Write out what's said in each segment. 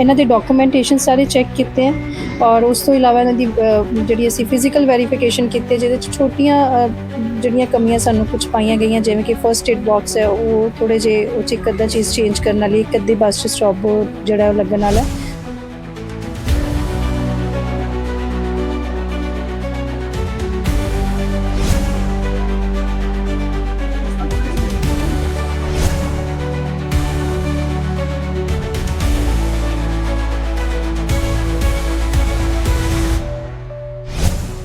ਇਹਨਾਂ ਦੇ ਡਾਕੂਮੈਂਟੇਸ਼ਨ ਸਾਰੇ ਚੈੱਕ ਕੀਤੇ ਆ ਔਰ ਉਸ ਤੋਂ ਇਲਾਵਾ ਇਹਨਾਂ ਦੀ ਜਿਹੜੀ ਅਸੀਂ ਫਿਜ਼ੀਕਲ ਵੈਰੀਫਿਕੇਸ਼ਨ ਕੀਤੀ, ਜਿਹਦੇ ਚ ਛੋਟੀਆਂ ਜਿਹੜੀਆਂ ਕਮੀਆਂ ਸਾਨੂੰ ਕੁਝ ਪਾਈਆਂ ਗਈਆਂ, ਜਿਵੇਂ ਕਿ ਫਰਸਟ ਏਡ ਬਾਕਸ ਹੈ, ਉਹ ਥੋੜੇ ਜੇ ਉਹ ਚ ਇੱਕ ਅੱਧਾ ਚੀਜ਼ ਚੇਂਜ ਕਰਨ ਵਾਲੀ, ਇੱਕ ਅੱਧੀ ਬੱਸ ਚ ਸਟਾਪ ਜਿਹੜਾ ਉਹ ਲੱਗਣ ਵਾਲਾ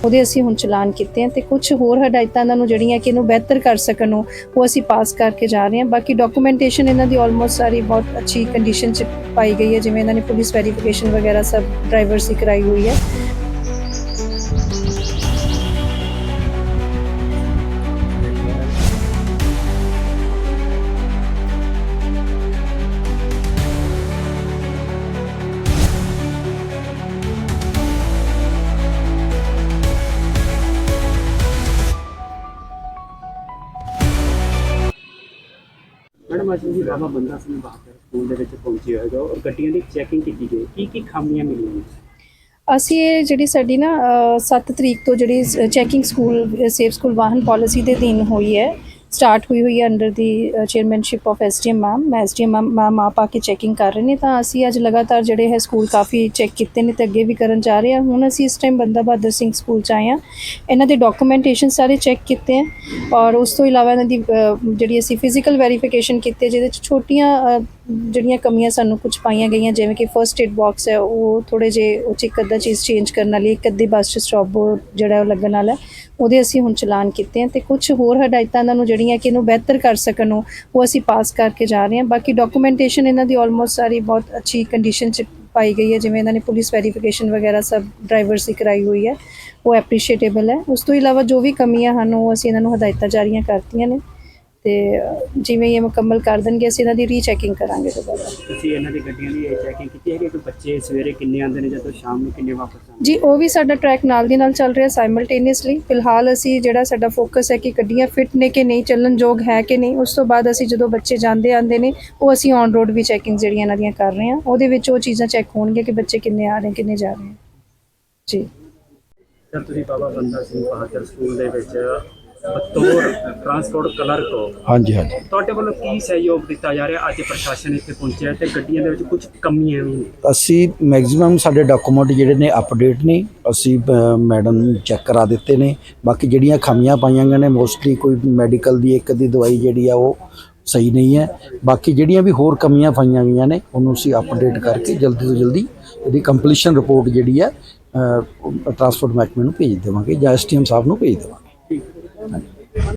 ਉਹਦੇ ਅਸੀਂ ਹੁਣ ਚਲਾਨ ਕੀਤੇ ਆ ਤੇ ਕੁਝ ਹੋਰ ਹਦਾਇਤਾਂ ਇਹਨਾਂ ਨੂੰ ਜਿਹੜੀਆਂ ਕਿ ਇਹਨੂੰ ਬਿਹਤਰ ਕਰ ਸਕਣ ਉਹ ਉਹ ਅਸੀਂ ਪਾਸ ਕਰਕੇ ਜਾ ਰਹੇ ਹਾਂ। ਬਾਕੀ ਡਾਕੂਮੈਂਟੇਸ਼ਨ ਇਹਨਾਂ ਦੀ ਆਲਮੋਸਟ ਸਾਰੀ ਬਹੁਤ ਅੱਛੀ ਕੰਡੀਸ਼ਨ ਚ ਪਾਈ ਗਈ ਹੈ, ਜਿਵੇਂ ਇਹਨਾਂ ਨੇ ਪੁਲਿਸ ਵੈਰੀਫਿਕੇਸ਼ਨ ਵਗੈਰਾ ਸਭ ਡਰਾਈਵਰਸ ਦੀ ਕਰਾਈ ਹੋਈ ਹੈ। ਮੈਡਮ, ਅੱਜ ਤੁਸੀਂ ਬਾਬਾ ਬੰਦਾ ਸਿੰਘ ਬਹਾਦਰ ਸਕੂਲ ਦੇ ਵਿੱਚ ਪਹੁੰਚੇ ਹੋਏ ਔਰ ਗੱਡੀਆਂ ਦੀ ਚੈਕਿੰਗ ਕੀਤੀ ਗਈ। ਕੀ ਕੀ ਖਾਮੀਆਂ ਮਿਲੀਆਂ ਨੇ? ਅਸੀਂ ਇਹ ਜਿਹੜੀ ਸਾਡੀ ਨਾ 7 ਤਰੀਕ ਤੋਂ ਜਿਹੜੀ ਚੈਕਿੰਗ ਸਕੂਲ ਸੇਫ ਸਕੂਲ ਵਾਹਨ ਪਾਲਿਸੀ ਦੇ ਦਿਨ ਹੋਈ ਹੈ ਸਟਾਰਟ ਹੋਈ ਹੋਈ ਹੈ ਅੰਡਰ ਦੀ ਚੇਅਰਮੈਨਸ਼ਿਪ ਆਫ ਐਸਡੀਐਮ ਮੈਮ ਮੈਂ ਐਸਡੀਐਮ ਮੈਮ ਆਪ ਆ ਕੇ ਚੈਕਿੰਗ ਕਰ ਰਹੇ ਨੇ ਤਾਂ ਅਸੀਂ ਅੱਜ ਲਗਾਤਾਰ ਜਿਹੜੇ ਹੈ ਸਕੂਲ ਕਾਫੀ ਚੈੱਕ ਕੀਤੇ ਨੇ ਤੇ ਅੱਗੇ ਵੀ ਕਰਨ ਜਾ ਰਹੇ ਹਾਂ। ਹੁਣ ਅਸੀਂ ਇਸ ਟਾਈਮ ਬੰਦਾ ਬਹਾਦਰ ਸਿੰਘ ਸਕੂਲ ਚ ਆਏ ਹਾਂ। ਇਹਨਾਂ ਦੇ ਡਾਕੂਮੈਂਟੇਸ਼ਨ ਸਾਰੇ ਚੈੱਕ ਕੀਤੇ ਹੈ ਔਰ ਉਸ ਤੋਂ ਇਲਾਵਾ ਇਹਨਾਂ ਦੀ ਜਿਹੜੀ ਅਸੀਂ ਫਿਜ਼ੀਕਲ ਵੈਰੀਫਿਕੇਸ਼ਨ ਕੀਤੀ ਜਿਹਦੇ ਚ ਛੋਟੀਆਂ ਜਿਹੜੀਆਂ ਕਮੀਆਂ ਸਾਨੂੰ ਕੁਝ ਪਾਈਆਂ ਗਈਆਂ, ਜਿਵੇਂ ਕਿ ਫਰਸਟ ਏਡ ਬਾਕਸ ਹੈ, ਉਹ ਥੋੜੇ ਜੇ ਉਹ 'ਚ ਇੱਕ ਅੱਧਾ ਚੀਜ਼ ਚੇਂਜ ਕਰਨ ਵਾਲੀ ਇੱਕ ਅੱਧੀ ਬੱਸ ਚ ਸਟਾਪ ਜਿਹੜਾ ਉਹ ਲੱਗਣ ਵਾਲਾ ਹੈ। ਉਹਦੇ ਅਸੀਂ ਹੁਣ ਚਲਾਨ ਕੀਤੇ ਆ ਤੇ ਕੁਝ ਹੋਰ ਹਦਾਇਤਾਂ ਇਹਨਾਂ ਨੂੰ ਜਿਹੜੀਆਂ ਕਿ ਇਹਨੂੰ ਬਿਹਤਰ ਕਰ ਸਕਣ ਉਹ ਉਹ ਅਸੀਂ ਪਾਸ ਕਰਕੇ ਜਾ ਰਹੇ ਹਾਂ ਬਾਕੀ ਡਾਕੂਮੈਂਟੇਸ਼ਨ ਇਹਨਾਂ ਦੀ ਆਲਮੋਸਟ ਸਾਰੀ ਬਹੁਤ ਅੱਛੀ ਕੰਡੀਸ਼ਨ ਚ ਪਾਈ ਗਈ ਹੈ, ਜਿਵੇਂ ਇਹਨਾਂ ਨੇ ਪੁਲਿਸ ਵੈਰੀਫਿਕੇਸ਼ਨ ਵਗੈਰਾ ਸਭ ਡਰਾਈਵਰਸ ਦੀ ਕਰਾਈ ਹੋਈ ਹੈ, ਉਹ ਐਪਰੀਸ਼ੀਏਟੇਬਲ ਹੈ ਉਸ ਤੋਂ ਇਲਾਵਾ ਜੋ ਵੀ ਕਮੀਆਂ ਹਨ, ਉਹ ਅਸੀਂ ਇਹਨਾਂ ਨੂੰ ਹਦਾਇਤਾਂ ਜਾਰੀਆਂ ਕਰਤੀਆਂ ਨੇ ਤੇ ਜਿਵੇਂ ਇਹ ਮੁਕੰਮਲ ਕਰ ਦੇਣਗੇ ਅਸੀਂ ਇਹਨਾਂ ਦੀ ਰੀਚੈਕਿੰਗ ਕਰਾਂਗੇ ਦੁਬਾਰਾ। ਤੁਸੀਂ ਇਹਨਾਂ ਦੀ ਗੱਡੀਆਂ ਦੀ ਚੈਕਿੰਗ ਕੀਤੀ ਹੈ ਕਿ ਬੱਚੇ ਸਵੇਰੇ ਕਿੰਨੇ ਆਉਂਦੇ ਨੇ ਜਦੋਂ ਸ਼ਾਮ ਨੂੰ ਕਿੰਨੇ ਵਾਪਸ ਆਉਂਦੇ ਜੀ ਉਹ ਵੀ ਸਾਡਾ ਟਰੈਕ ਨਾਲ ਦੀ ਨਾਲ ਚੱਲ ਰਿਹਾ ਸਾਈਮਲਟੇਨੀਅਸਲੀ ਫਿਲਹਾਲ ਅਸੀਂ ਜਿਹੜਾ ਸਾਡਾ ਫੋਕਸ ਹੈ ਕਿ ਗੱਡੀਆਂ ਫਿਟ ਨੇ ਕਿ ਨਹੀਂ ਚੱਲਣ ਯੋਗ ਹੈ ਕਿ ਨਹੀਂ ਉਸ ਤੋਂ ਬਾਅਦ ਅਸੀਂ ਜਦੋਂ ਬੱਚੇ ਜਾਂਦੇ ਆਉਂਦੇ ਨੇ ਉਹ ਅਸੀਂ ਔਨ ਰੋਡ ਵੀ ਚੈਕਿੰਗ ਜਿਹੜੀਆਂ ਇਹਨਾਂ ਦੀਆਂ ਕਰ ਰਹੇ ਹਾਂ। ਉਹਦੇ ਵਿੱਚ ਉਹ ਚੀਜ਼ਾਂ ਚੈੱਕ ਹੋਣਗੀਆਂ ਕਿ ਬੱਚੇ ਕਿੰਨੇ ਆ ਰਹੇ ਕਿੰਨੇ ਜਾ ਰਹੇ ਜੀ। ਸਰ ਤੁਸੀਂ ਬਾਬਾ ਬੰਦਾ ਸਿੰਘ ਬਹਾਦਰ ਸਕੂਲ ਦੇ ਵਿੱਚ ਬਤੌਰ ਟਰਾਂਸਪੋਰਟ ਕਲਰਕ ਹੋ। ਹਾਂਜੀ ਹਾਂਜੀ। ਤੁਹਾਡੇ ਵੱਲੋਂ ਕੀ ਸਹਿਯੋਗ ਦਿੱਤਾ ਜਾ ਰਿਹਾ? ਅੱਜ ਪ੍ਰਸ਼ਾਸਨ ਇੱਥੇ ਪਹੁੰਚਿਆ ਤੇ ਗੱਡੀਆਂ ਦੇ ਵਿੱਚ ਕੁਝ ਕਮੀਆਂ ਵੀ। ਨੇ ਅਸੀਂ ਮੈਕਸਿਮਮ ਸਾਡੇ ਡਾਕੂਮੈਂਟ ਜਿਹੜੇ ਨੇ ਅਪਡੇਟ ਨੇ ਅਸੀਂ ਮੈਡਮ ਨੂੰ ਚੈੱਕ ਕਰਾ ਦਿੱਤੇ ਨੇ। ਬਾਕੀ ਜਿਹੜੀਆਂ ਖਾਮੀਆਂ ਪਾਈਆਂ ਗਈਆਂ ਨੇ ਮੋਸਟਲੀ ਕੋਈ ਮੈਡੀਕਲ ਦੀ ਇੱਕ ਦੀ ਦਵਾਈ ਜਿਹੜੀ ਆ ਉਹ ਸਹੀ ਨਹੀਂ ਹੈ। ਬਾਕੀ ਜਿਹੜੀਆਂ ਵੀ ਹੋਰ ਕਮੀਆਂ ਪਾਈਆਂ ਗਈਆਂ ਨੇ ਉਹਨੂੰ ਅਸੀਂ ਅਪਡੇਟ ਕਰਕੇ ਜਲਦੀ ਤੋਂ ਜਲਦੀ ਇਹਦੀ ਕੰਪਲੀਸ਼ਨ ਰਿਪੋਰਟ ਜਿਹੜੀ ਹੈ ਟਰਾਂਸਪੋਰਟ ਮਹਿਕਮੇ ਨੂੰ ਭੇਜ ਦੇਵਾਂਗੇ ਜਾਂ ਐਸਟੀਐਮ ਸਾਹਿਬ ਨੂੰ ਭੇਜ ਦੇਵਾਂਗੇ। ਠੀਕ। Vale.